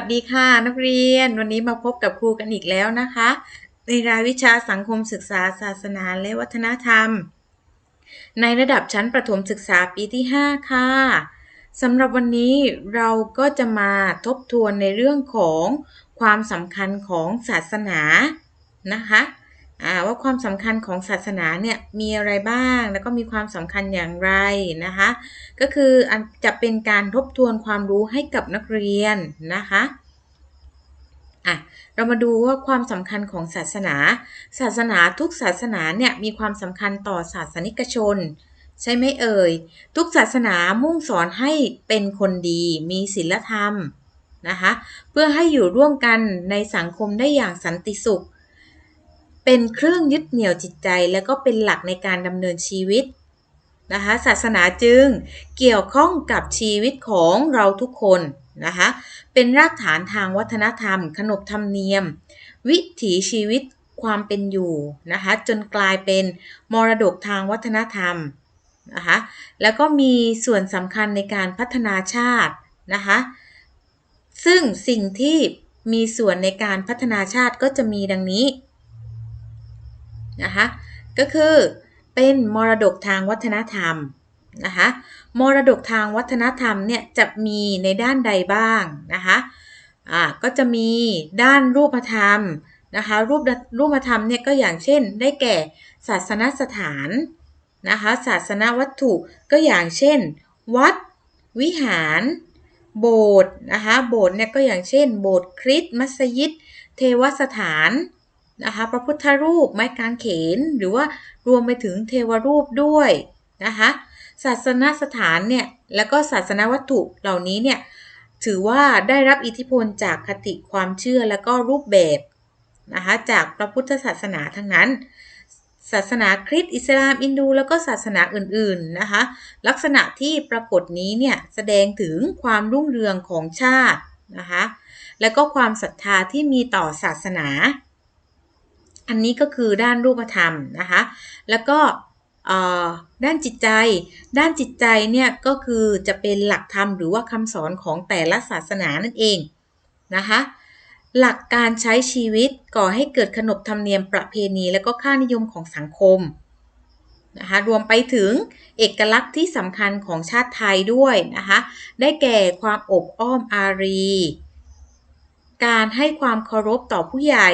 วัสดีค่ะนักเรียน วันนี้มาพบกับครูกันอีกแล้วนะคะ ในรายวิชาสังคมศึกษาศาสนาและวัฒนธรรม ในระดับชั้นประถมศึกษาปีที่ 5 ค่ะสำหรับวันนี้เราก็จะมาทบทวนในเรื่องของความสำคัญของศาสนานะคะ ว่าความสำคัญของศาสนาเนี่ยมีอะไรบ้าง แล้วก็มีความสำคัญอย่างไรนะคะ ก็คือจะเป็นการทบทวนความรู้ให้กับนักเรียนนะคะอะเรามาดูว่าความสำคัญของศาสนา ศาสนาทุกศาสนาเนี่ยมีความสำคัญต่อศาสนิกชน ใช่ไหมเอ่ย ทุกศาสนามุ่งสอนให้เป็นคนดี มีศีลธรรมนะคะ เพื่อให้อยู่ร่วมกันในสังคมได้อย่างสันติสุข เป็นเครื่องยึดเหนี่ยวจิตใจ และก็เป็นหลักในการดำเนินชีวิตนะคะศาสนาจึงเกี่ยวข้องกับชีวิตของเราทุกคนนะคะเป็นรากฐานทางวัฒนธรรม ขนบธรรมเนียม วิถีชีวิตความเป็นอยู่นะคะจนกลายเป็นมรดกทางวัฒนธรรมนะคะแล้วก็มีส่วนสำคัญในการพัฒนาชาตินะคะซึ่งสิ่งที่มีส่วนในการพัฒนาชาติก็จะมีดังนี้ นะคะก็คือเป็นมรดกทางวัฒนธรรมนะคะมรดกทางวัฒนธรรมเนี่ยจะมีในด้านใดบ้างนะคะอ่าก็จะมีด้านรูปธรรมนะคะรูปรูปธรรมเนี่ยก็อย่างเช่น ได้แก่ศาสนสถานนะคะศาสนวัตถุก็อย่างเช่น วัด วิหาร โบสถ์นะคะโบสถ์เนี่ยก็อย่างเช่น โบสถ์คริสต์มัสยิด เทวสถาน นะคะพระพุทธรูปไม้กางเขนหรือว่ารวมไปถึงเทวรูปด้วยนะคะศาสนสถานเนี่ยแล้วก็ศาสนวัตถุเหล่านี้เนี่ยถือว่าได้รับอิทธิพลจากคติความเชื่อแล้วก็รูปแบบนะคะจากพระพุทธศาสนาทั้งนั้น ศาสนาคริสต์อิสลามอินดู แล้วก็ศาสนาอื่นๆนะคะลักษณะที่ปรากฏนี้เนี่ยแสดงถึงความรุ่งเรืองของชาตินะคะแล้วก็ความศรัทธาที่มีต่อศาสนา อันนี้ก็คือด้านรูปธรรมนะคะ แล้วก็ด้านจิตใจ ด้านจิตใจเนี่ยก็คือจะเป็นหลักธรรมหรือว่าคำสอนของแต่ละศาสนานั่นเองนะคะ หลักการใช้ชีวิตก่อให้เกิดขนบธรรมเนียมประเพณี และก็ค่านิยมของสังคมนะคะรวมไปถึงเอกลักษณ์ที่สำคัญของชาติไทยด้วยนะคะ ได้แก่ความอบอ้อมอารี การให้ความเคารพต่อผู้ใหญ่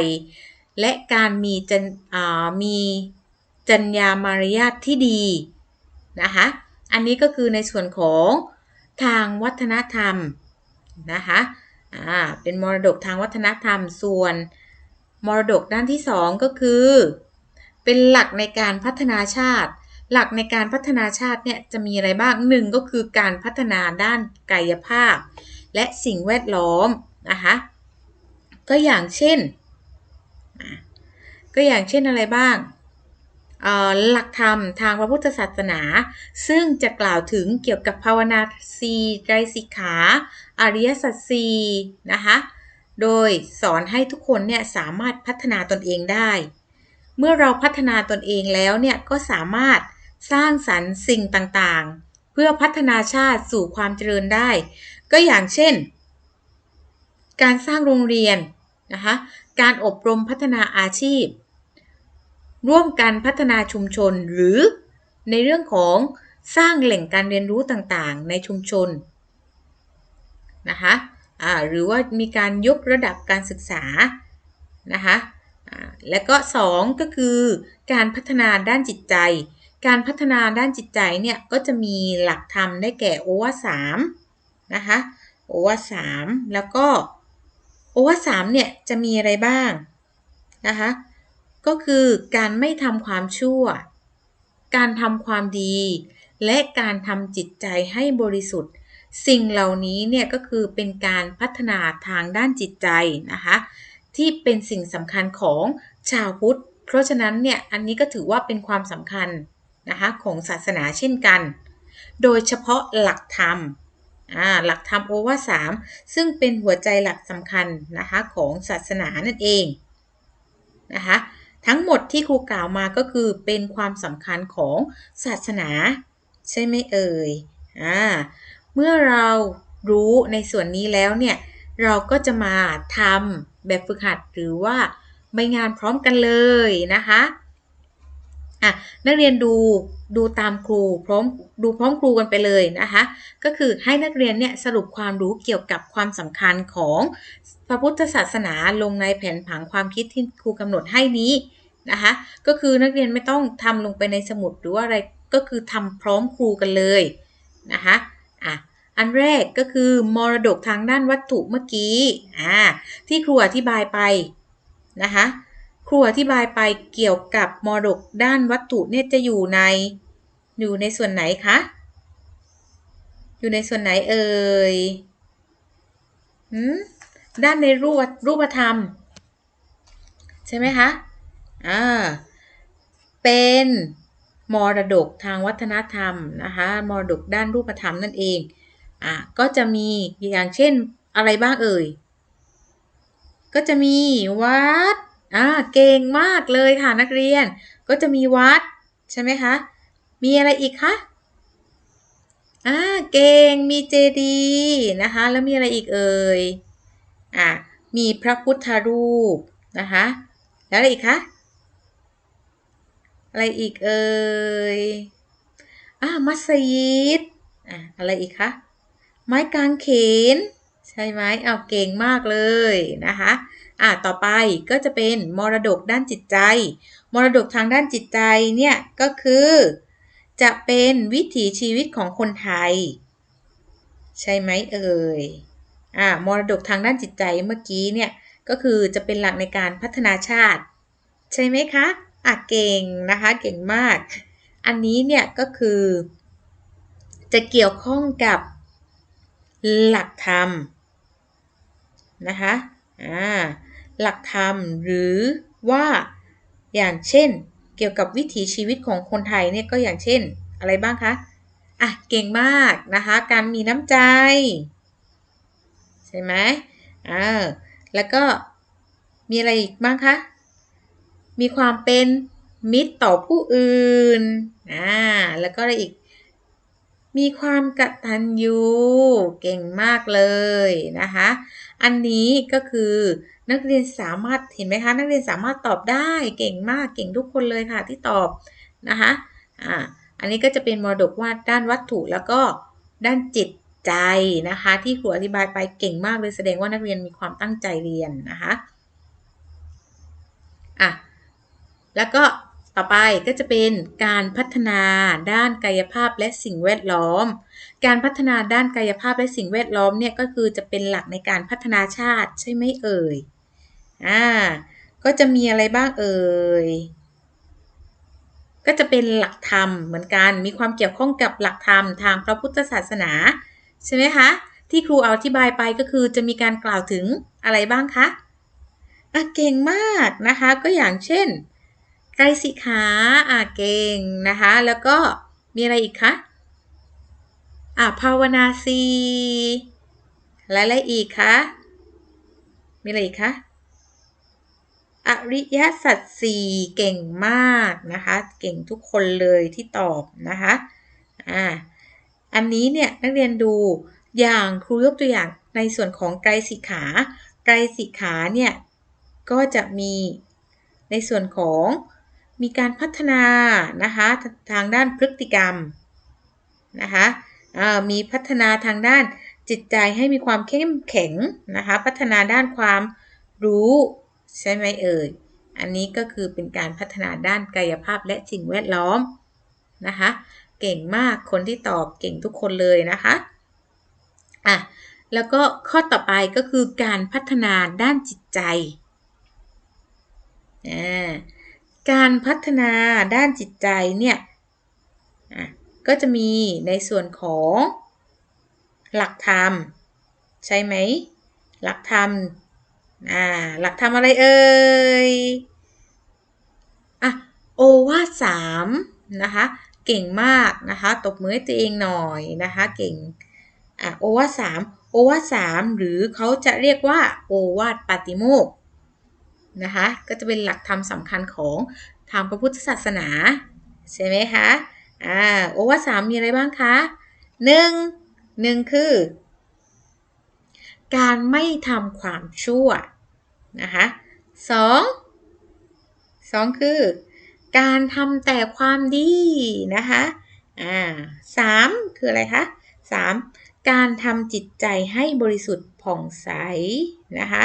และการมีจันมีจัญญามารยาทที่ดีนะคะ อันนี้ก็คือในส่วนของทางวัฒนธรรมนะคะอ่าเป็นมรดกทางวัฒนธรรม ส่วนมรดกด้านที่ 2 ก็คือ เป็นหลักในการพัฒนาชาติ หลักในการพัฒนาชาติเนี่ยจะมีอะไรบ้างหนึ่งก็คือการพัฒนาด้านกายภาพ และสิ่งแวดล้อมนะคะก็อย่างเช่น ก็อย่างเช่นอะไรบ้างหลักธรรมทางพระพุทธศาสนา ซึ่งจะกล่าวถึงเกี่ยวกับภาวนาสีไตรสิกขา อริยสัจสีนะคะโดยสอนให้ทุกคนเนี่ยสามารถพัฒนาตนเองได้ เมื่อเราพัฒนาตนเองแล้วเนี่ยก็สามารถสร้างสรรค์สิ่งต่างๆ เพื่อพัฒนาชาติสู่ความเจริญได้ ก็อย่างเช่น การสร้างโรงเรียนนะคะการอบรมพัฒนาอาชีพ ร่วมกันพัฒนาชุมชนหรือในเรื่องของสร้างแหล่งการเรียนรู้ต่างๆ ในชุมชนนะคะะหรือว่ามีการยกระดับการศึกษานะคะและก็ 2 ก็คือการพัฒนาด้านจิตใจ การพัฒนาด้านจิตใจเนี่ยก็จะมีหลักธรรมได้แก่โอวาสามนะคะโอวาสามแล้วก็โอวาสามเนี่ยจะมีอะไรบ้างนะคะ ก็คือการไม่ทำความชั่ว การทำความดี และการทำจิตใจให้บริสุทธิ์ สิ่งเหล่านี้เนี่ยก็คือเป็นการพัฒนาทางด้านจิตใจนะคะที่เป็นสิ่งสำคัญของชาวพุทธ เพราะฉะนั้นเนี่ยอันนี้ก็ถือว่าเป็นความสำคัญนะคะของศาสนาเช่นกัน โดยเฉพาะหลักธรรมหลักธรรมโอวาสามซึ่งเป็นหัวใจหลักสำคัญนะคะของศาสนานั่นเองนะคะ ทั้งหมดที่ครูกล่าวมาก็คือเป็นความสำคัญของศาสนา ใช่ไหมเอ่ยอ่าเมื่อเรารู้ในส่วนนี้แล้วเนี่ย เราก็จะมาทำแบบฝึกหัดหรือว่าใบงานพร้อมกันเลยนะคะ อะนักเรียนดูดูตามครูพร้อมดูพร้อมครูกันไปเลยนะคะ ก็คือให้นักเรียนเนี่ยสรุปความรู้เกี่ยวกับความสำคัญของพระพุทธศาสนาลงในแผนผังความคิดที่ครูกำหนดให้นี้นะคะ ก็คือนักเรียนไม่ต้องทำลงไปในสมุดหรือว่าอะไรก็คือทำพร้อมครูกันเลยนะคะอะอันแรกก็คือมรดกทางด้านวัตถุเมื่อกี้อ่าที่ครูอธิบายไปนะคะ ครูอธิบายไปเกี่ยวกับมรดกด้านวัตถุเนี่ยจะอยู่ใน อยู่ในส่วนไหนคะ อยู่ในส่วนไหนเอ่ยด้านในรูปรูปธรรม ใช่ไหมคะ อ่า เป็นมรดกทางวัฒนธรรมนะคะมรดกด้านรูปธรรมนั่นเอง อะก็จะมีอย่างเช่นอะไรบ้างเอ่ย ก็จะมีวัด อ่าเก่งมากเลยค่ะนักเรียน ก็จะมีวัดใช่ไหมคะ มีอะไรอีกคะอ่าเก่งมีเจดีนะคะ แล้วมีอะไรอีกเอ่ยอ่ามีพระพุทธรูปนะคะ แล้วอะไรอีกคะอะไรอีกเอ่ยอ่ามัสยิดอ่าอะไรอีกคะไม้กางเขน ใช่ไหมเอาเก่งมากเลยนะคะอะต่อไปก็จะเป็นมรดกด้านจิตใจ มรดกทางด้านจิตใจเนี่ยก็คือ จะเป็นวิถีชีวิตของคนไทย ใช่ไหมเอ่ยอ่ามรดกทางด้านจิตใจเมื่อกี้เนี่ยก็คือจะเป็นหลักในการพัฒนาชาติ ใช่ไหมคะอะเก่งนะคะเก่งมาก อันนี้เนี่ยก็คือ จะเกี่ยวข้องกับหลักธรรม นะคะอ่าหลักธรรมหรือว่าอย่างเช่น เกี่ยวกับวิถีชีวิตของคนไทยเนี่ยก็อย่างเช่นอะไรบ้างคะอะเก่งมากนะคะการมีน้ำใจ ใช่ไหมอ่าแล้วก็มีอะไรอีกบ้างคะมีความเป็นมิตรต่อผู้อื่นอ่าแล้วก็อะไรอีก มีความกตัญญูเก่งมากเลยนะคะ อันนี้ก็คือนักเรียนสามารถเห็นไหมคะ นักเรียนสามารถตอบได้เก่งมากเก่งทุกคนเลยค่ะที่ตอบนะคะอ่าอันนี้ก็จะเป็นมรดกว่าด้านวัตถุแล้วก็ด้านจิตใจนะคะ ที่ครูอธิบายไปเก่งมากเลยแสดงว่านักเรียนมีความตั้งใจเรียนนะคะอะแล้วก็ ต่อไปก็จะเป็นการพัฒนาด้านกายภาพและสิ่งแวดล้อม การพัฒนาด้านกายภาพและสิ่งแวดล้อมเนี่ยก็คือจะเป็นหลักในการพัฒนาชาติใช่ไหมเอ่ย อ่า ก็จะมีอะไรบ้างเอ่ย ก็จะเป็นหลักธรรมเหมือนกัน มีความเกี่ยวข้องกับหลักธรรมทางพระพุทธศาสนาใช่ไหมคะ ที่ครูอธิบายไปก็คือจะมีการกล่าวถึงอะไรบ้างคะ อะเก่งมากนะคะ ก็อย่างเช่น ไกรสิขาอ่าเก่งนะคะ แล้วก็มีอะไรอีกคะอ่าภาวนาสีและอะไรอีกคะมีอะไรอีกคะอริยสัจสี่เก่งมากนะคะ เก่งทุกคนเลยที่ตอบนะคะอ่าอันนี้เนี่ยนักเรียนดูอย่างครูยกตัวอย่างในส่วนของไกรสิขาไกรสิขาเนี่ยก็จะมีในส่วนของ มีการพัฒนานะคะทางด้านพฤติกรรมนะคะมีพัฒนาทางด้านจิตใจให้มีความเข้มแข็งนะคะพัฒนาด้านความรู้ใช่ไหมเอ่ยอันนี้ก็คือเป็นการพัฒนาด้านกายภาพและสิ่งแวดล้อมนะคะเก่งมากคนที่ตอบเก่งทุกคนเลยนะคะอะแล้วก็ข้อต่อไปก็คือการพัฒนาด้านจิตใจอ่า การพัฒนาด้านจิตใจเนี่ยก็จะมีในส่วนของหลักธรรม ใช่ไหม หลักธรรมอ่าหลักธรรมอะไรเอ่ยอะโอวาสามนะคะเก่งมากนะคะตบมือให้ตัวเองหน่อยนะคะเก่งอะโอวาสามโอวาสามหรือเขาจะเรียกว่าโอวาทปาติโมก นะคะก็จะเป็นหลักธรรมสำคัญของทางพระพุทธศาสนา ใช่ไหมคะอ่าโอวาสามมีอะไรบ้างคะหนึ่งหนึ่งคือ การไม่ทำความชั่วนะคะสองสองคือ การทำแต่ความดีนะคะอ่าสามคืออะไรคะสามการทำจิตใจให้บริสุทธิ์ผ่องใสนะคะ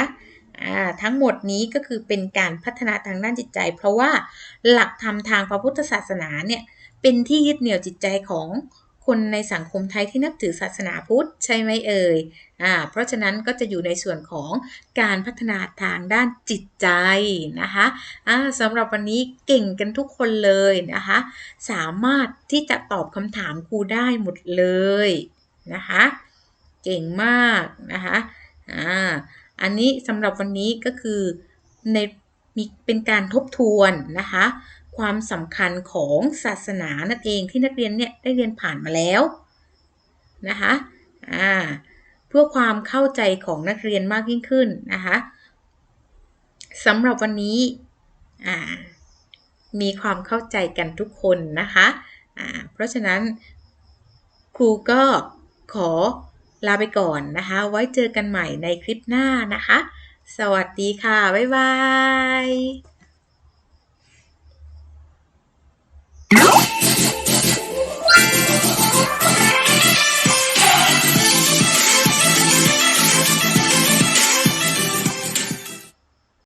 ทั้งหมดนี้ก็คือเป็นการพัฒนาทางด้านจิตใจ เพราะว่าหลักธรรมทางพระพุทธศาสนาเนี่ยเป็นที่ยึดเหนี่ยวจิตใจของคนในสังคมไทยที่นับถือศาสนาพุทธใช่ไหมเอ่ยอ่าเพราะฉะนั้นก็จะอยู่ในส่วนของการพัฒนาทางด้านจิตใจนะคะอ่าสำหรับวันนี้เก่งกันทุกคนเลยนะคะสามารถที่จะตอบคำถามครูได้หมดเลยนะคะเก่งมากนะคะอ่า อันนี้สำหรับวันนี้ก็คือในมีเป็นการทบทวนนะคะ ความสำคัญของศาสนานั่นเองที่นักเรียนเนี่ยได้เรียนผ่านมาแล้วนะคะอ่าเพื่อความเข้าใจของนักเรียนมากยิ่งขึ้นนะคะสำหรับวันนี้อ่ามีความเข้าใจกันทุกคนนะคะอ่าเพราะฉะนั้นครูก็ขอ ลาไปก่อนนะคะ ไว้เจอกันใหม่ในคลิปหน้านะคะ สวัสดีค่ะ บ๊ายบาย